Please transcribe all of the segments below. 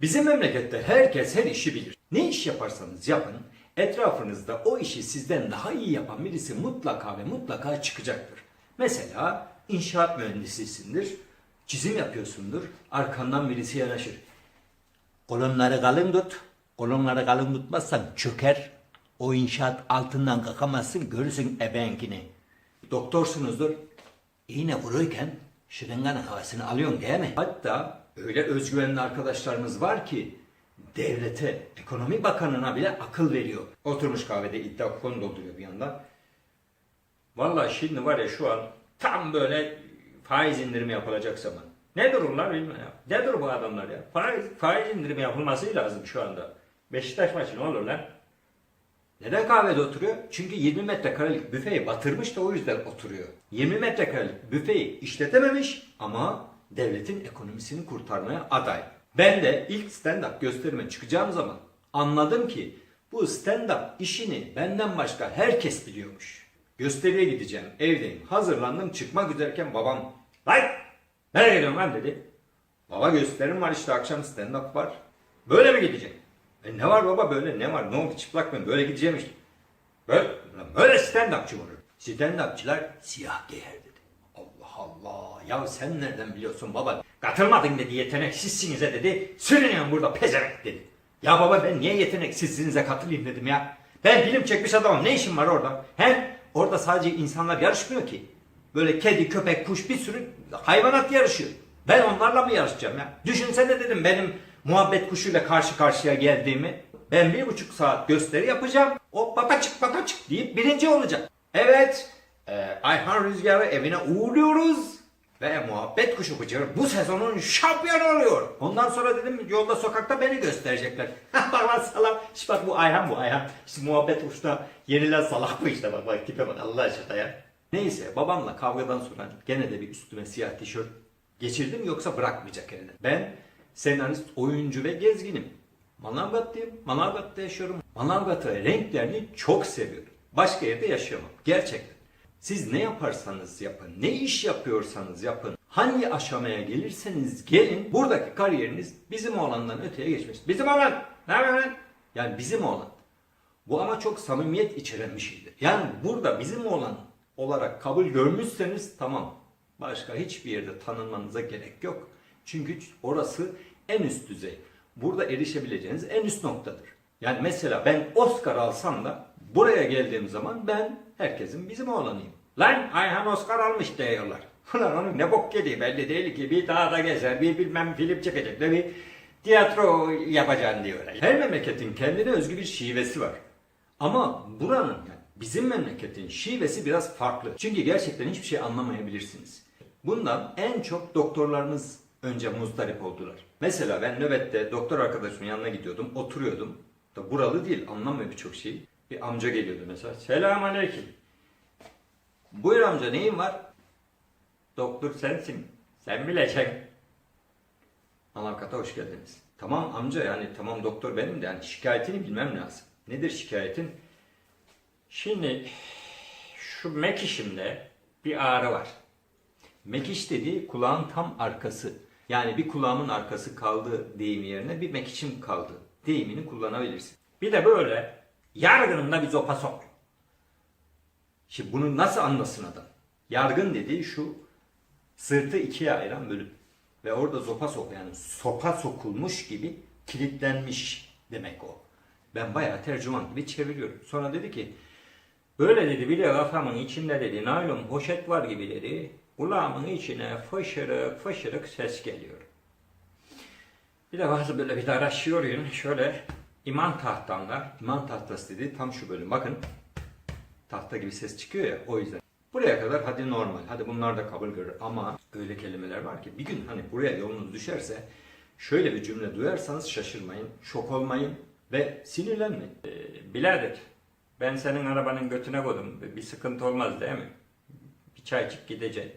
Bizim memlekette herkes her işi bilir. Ne iş yaparsanız yapın, etrafınızda o işi sizden daha iyi yapan birisi mutlaka ve mutlaka çıkacaktır. Mesela inşaat mühendisisindir, çizim yapıyorsundur, arkandan birisi yanaşır. Kolonları kalın tut. Kolonları kalın tutmazsan çöker. O inşaat altından kalkamazsın görürsün ebenkini. Doktorsunuzdur. İğne vururken şırınganın havasını alıyorsun değil mi? Hatta öyle özgüvenli arkadaşlarımız var ki devlete, ekonomi bakanına bile akıl veriyor. Oturmuş kahvede iddia kuponu dolduruyor bir yandan. Vallahi şimdi var ya şu an tam böyle faiz indirimi yapılacak zaman. Ne durumlar bilmem ya. Ne dur bu adamlar ya. Faiz, faiz indirimi yapılması lazım şu anda. Beşiktaş maçı ne olur lan? Neden kahvede oturuyor? Çünkü 20 metrekarelik büfeyi batırmış da o yüzden oturuyor. 20 metrekarelik büfeyi işletememiş ama devletin ekonomisini kurtarmaya aday. Ben de ilk stand-up gösterime çıkacağım zaman anladım ki bu stand-up işini benden başka herkes biliyormuş. Gösteriye gideceğim, evdeyim, hazırlandım çıkmak üzereyken babam Lan! Nereye gidiyorsun lan dedi. Baba gösterim var işte akşam stand-up var. Böyle mi gideceksin? E ne var baba böyle ne var ne oldu çıplak mı böyle gideceğim işte. Böyle, böyle stand-upçı olur. Stand-upçılar siyah giyer dedi. Allah ya sen nereden biliyorsun baba? Katılmadın dedi yeteneksizsinize dedi. Sürünüyorum burada pezevenk dedi. Ya baba ben niye yeteneksizsinize katılayım dedim ya. Ben film çekmiş adamım ne işim var orada? Hem orada sadece insanlar yarışmıyor ki. Böyle kedi, köpek, kuş bir sürü hayvanat yarışıyor. Ben onlarla mı yarışacağım ya? Düşünsene dedim benim muhabbet kuşuyla karşı karşıya geldiğimi. Ben bir buçuk saat gösteri yapacağım. O papaçık papaçık deyip birinci olacak. Rüzgar'ı evine uğurluyoruz. Ve muhabbet kuşu Bıcır bu sezonun şampiyonu oluyor. Ondan sonra dedim yolda sokakta beni gösterecekler. bak lan salak. İşte bak bu Ayhan bu Ayhan. İşte muhabbet kuşta yenilen salak bu işte bak bak tipe bak Allah aşkına ya. Neyse babamla kavgadan sonra gene de bir üstüme siyah tişört geçirdim yoksa bırakmayacak eline. Ben senarist, oyuncu ve gezginim. Manavgatlıyım. Manavgat'ta yaşıyorum. Manavgat'ı renklerini çok seviyorum. Başka yerde yaşayamam. Gerçekten. Siz ne yaparsanız yapın, ne iş yapıyorsanız yapın, hangi aşamaya gelirseniz gelin, buradaki kariyeriniz bizim oğlandan öteye geçmiş. Bizim oğlan! Ne lan? Yani bizim oğlan. Bu ama çok samimiyet içeren bir şeydir. Yani burada bizim oğlan olarak kabul görmüşseniz tamam. Başka hiçbir yerde tanınmanıza gerek yok. Çünkü orası en üst düzey. Burada erişebileceğiniz en üst noktadır. Yani mesela ben Oscar alsam da buraya geldiğim zaman ben herkesin bizim oğlanıyım. Lan Ayhan Oscar almış diyorlar. Ulan onun ne bok yediği belli değil ki. Bir dağda gezer, bir bilmem film çekecek de bir tiyatro yapacaksın diyorlar. Her memleketin kendine özgü bir şivesi var. Ama buranın yani bizim memleketin şivesi biraz farklı. Çünkü gerçekten hiçbir şey anlamayabilirsiniz. Bundan en çok doktorlarımız önce muzdarip oldular. Mesela ben nöbette doktor arkadaşımın yanına gidiyordum, oturuyordum. Da buralı değil, anlamıyor birçok şeyi. Bir amca geliyordu mesela. Selamünaleyküm. Buyur amca neyin var? Doktor sensin. Sen bileceksin. Anavkata hoş geldiniz. Tamam amca yani tamam doktor benim de yani şikayetini bilmem lazım. Nedir şikayetin? Şimdi şu mekişimde bir ağrı var. Mekiş dediği kulağın tam arkası. Yani bir kulağımın arkası kaldı deyimi yerine bir mekişim kaldı deyimini kullanabilirsin. Bir de böyle yargınımda bir zopa sok. Şimdi bunu nasıl anlasın adam? Yargın dediği şu sırtı ikiye ayıran bölüm. Ve orada zopa sok yani sopa sokulmuş gibi kilitlenmiş demek o. Ben bayağı tercüman gibi çeviriyorum. Sonra dedi ki Böyle dedi bile kafamın içinde dedi naylon poşet var gibi dedi. Kulağımın içine fışırık fışırık ses geliyor. Bir de bazı böyle bir de araştırıyorum. Şöyle iman tahtamda, iman tahtası dedi tam şu bölüm. Bakın tahta gibi ses çıkıyor ya o yüzden. Buraya kadar hadi normal, hadi bunlar da kabul görür ama öyle kelimeler var ki bir gün hani buraya yolunuz düşerse şöyle bir cümle duyarsanız şaşırmayın, şok olmayın ve sinirlenmeyin. Ee, birader ben senin arabanın götüne koydum. Bir sıkıntı olmaz değil mi? Bir çay içip gideceksin.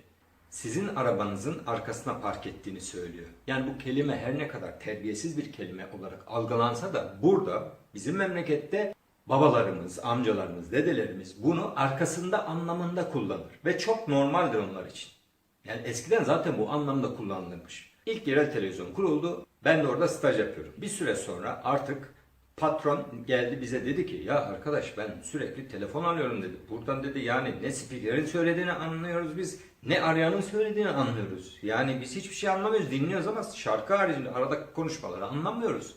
Sizin arabanızın arkasına park ettiğini söylüyor. Yani bu kelime her ne kadar terbiyesiz bir kelime olarak algılansa da burada bizim memlekette babalarımız, amcalarımız, dedelerimiz bunu arkasında anlamında kullanır. Ve çok normaldir onlar için. Yani eskiden zaten bu anlamda kullanılırmış. İlk yerel televizyon kuruldu. Ben de orada staj yapıyorum. Bir süre sonra artık patron geldi bize dedi ki ya arkadaş ben sürekli telefon alıyorum dedi. Buradan dedi yani ne spikerin söylediğini anlıyoruz biz ne arayanın söylediğini anlıyoruz. Yani biz hiçbir şey anlamıyoruz dinliyoruz ama şarkı haricinde aradaki konuşmaları anlamıyoruz.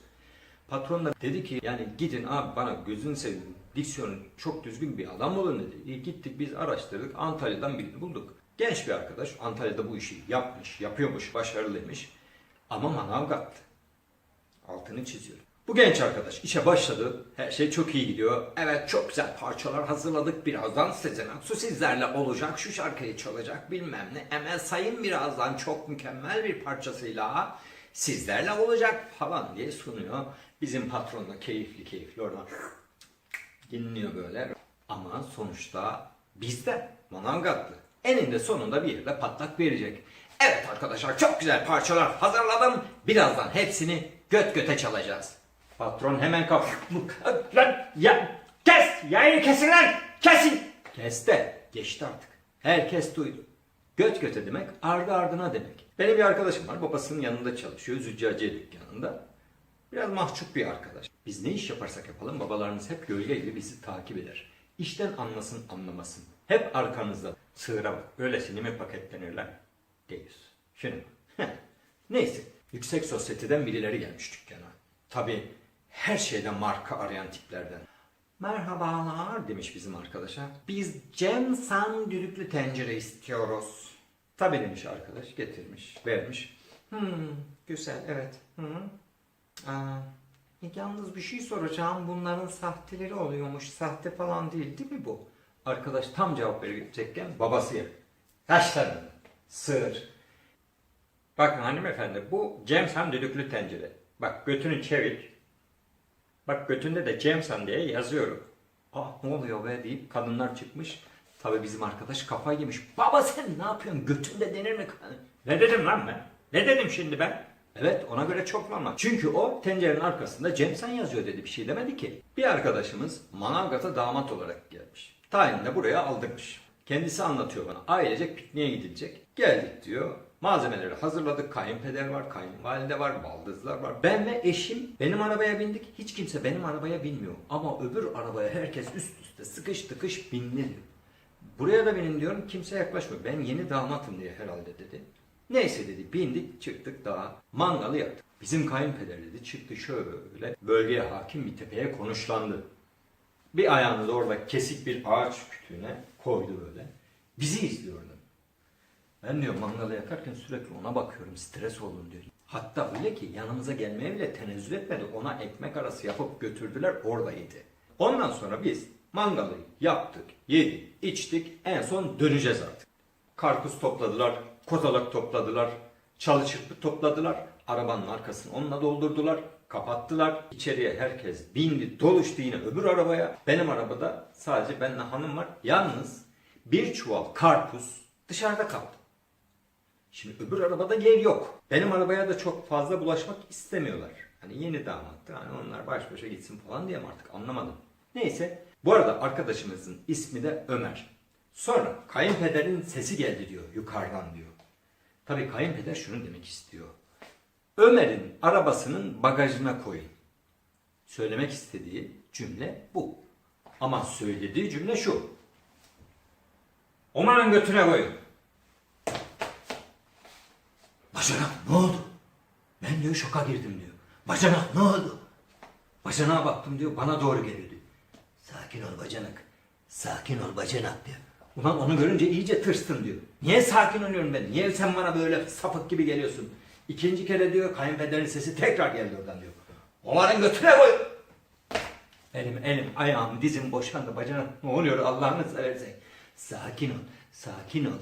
Patron da dedi ki yani gidin abi bana gözünü seveyim diksiyonu çok düzgün bir adam olun dedi. E, gittik biz araştırdık Antalya'dan birini bulduk. Genç bir arkadaş Antalya'da bu işi yapmış, yapıyormuş, başarılıymış ama Manavgat'tı. Altını çiziyorum. Bu genç arkadaş işe başladı. Her şey çok iyi gidiyor. Evet çok güzel parçalar hazırladık. Birazdan Sezen Aksu sizlerle olacak. Şu şarkıyı çalacak bilmem ne. Emel Sayın birazdan çok mükemmel bir parçasıyla sizlerle olacak falan diye sunuyor. Bizim patron da keyifli keyifli oradan dinliyor böyle. Ama sonuçta bizde Manavgatlı. Eninde sonunda bir yerde patlak verecek. Evet arkadaşlar çok güzel parçalar hazırladım. Birazdan hepsini göt göte çalacağız. Patron hemen kap... Lan ya kes! Yayını kesin lan! Kesin! Kes de geçti artık. Herkes duydu. Göt göte demek ardı ardına demek. Benim bir arkadaşım var babasının yanında çalışıyor züccaciye dükkanında. Biraz mahcup bir arkadaş. Biz ne iş yaparsak yapalım babalarımız hep gölge gibi bizi takip eder. İşten anlasın anlamasın. Hep arkanızda. Sığıra bak. Öylesine mi paketlenirler? Değil. Şunu. bak. Neyse. Yüksek sosyeteden birileri gelmiş dükkana. Tabii her şeyden marka arayan tiplerden. Merhabalar demiş bizim arkadaşa. Biz Cem San düdüklü tencere istiyoruz. Tabii demiş arkadaş getirmiş vermiş. Hmm, güzel evet. Hı. Aa, yalnız bir şey soracağım. Bunların sahteleri oluyormuş. Sahte falan değil değil mi bu? Arkadaş tam cevap verecekken babası ya. Taşladın. Sığır. Bakın hanımefendi bu Cemsan düdüklü tencere. Bak götünü çevir. Bak götünde de Cemsan diye yazıyorum. Ah ne oluyor be deyip kadınlar çıkmış. Tabii bizim arkadaş kafayı yemiş. Baba sen ne yapıyorsun? Götünde denir mi? Ne dedim lan ben? Ne dedim şimdi ben? Evet ona göre çok normal. Çünkü o tencerenin arkasında Cemsan yazıyor dedi bir şey demedi ki. Bir arkadaşımız Manavgat'a damat olarak gelmiş. Tayinle buraya aldırmış. Kendisi anlatıyor bana. Ailecek pikniğe gidilecek. Geldik diyor. Malzemeleri hazırladık. Kayınpeder var, kayınvalide var, baldızlar var. Ben ve eşim benim arabaya bindik. Hiç kimse benim arabaya binmiyor. Ama öbür arabaya herkes üst üste sıkış tıkış bindi. Buraya da binin diyorum kimse yaklaşmıyor. Ben yeni damatım diye herhalde dedi. Neyse dedi bindik çıktık daha mangalı yaktık. Bizim kayınpeder dedi çıktı şöyle bölgeye hakim bir tepeye konuşlandı. Bir ayağını da orada kesik bir ağaç kütüğüne koydu böyle. Bizi izliyordu. Ben diyor mangalı yakarken sürekli ona bakıyorum stres oldum diyor. Hatta öyle ki yanımıza gelmeye bile tenezzül etmedi. Ona ekmek arası yapıp götürdüler orada yedi. Ondan sonra biz mangalı yaptık, yedik, içtik. En son döneceğiz artık. Karpuz topladılar, kozalak topladılar, çalı çırpı topladılar. Arabanın arkasını onunla doldurdular, kapattılar. İçeriye herkes bindi, doluştu yine öbür arabaya. Benim arabada sadece benle hanım var. Yalnız bir çuval karpuz dışarıda kaldı. Şimdi öbür arabada yer yok. Benim arabaya da çok fazla bulaşmak istemiyorlar. Hani yeni damattı. Hani onlar baş başa gitsin falan diye mi artık anlamadım. Neyse. Bu arada arkadaşımızın ismi de Ömer. Sonra kayınpederin sesi geldi diyor yukarıdan diyor. Tabii kayınpeder şunu demek istiyor. Ömer'in arabasının bagajına koyun. Söylemek istediği cümle bu. Ama söylediği cümle şu. Omanın götüne koyun. Bacanak ne oldu? Ben diyor şoka girdim diyor. Bacanak ne oldu? Bacanağa baktım diyor bana doğru geliyor diyor. Sakin ol bacanak. Sakin ol bacanak diyor. Ulan onu görünce iyice tırstım diyor. Niye sakin oluyorum ben? Niye sen bana böyle sapık gibi geliyorsun? İkinci kere diyor kayınpederin sesi tekrar geldi oradan diyor. Onların götüne koy. Elim, elim, ayağım, dizim boşandı bacanak. Ne oluyor Allah'ını seversen. Sakin ol, sakin ol.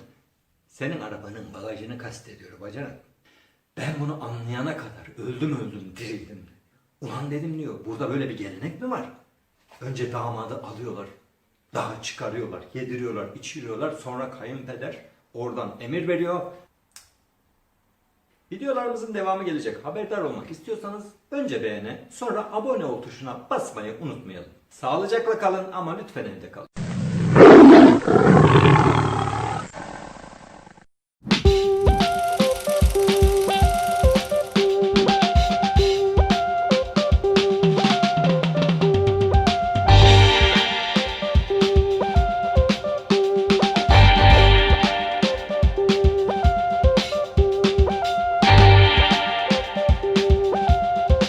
Senin arabanın bagajını kastediyor bacanak. Ben bunu anlayana kadar öldüm öldüm dirildim. Ulan dedim diyor burada böyle bir gelenek mi var? Önce damadı alıyorlar. Daha çıkarıyorlar, yediriyorlar, içiriyorlar. Sonra kayınpeder oradan emir veriyor. Videolarımızın devamı gelecek. Haberdar olmak istiyorsanız önce beğene, sonra abone ol tuşuna basmayı unutmayalım. Sağlıcakla kalın ama lütfen evde kalın.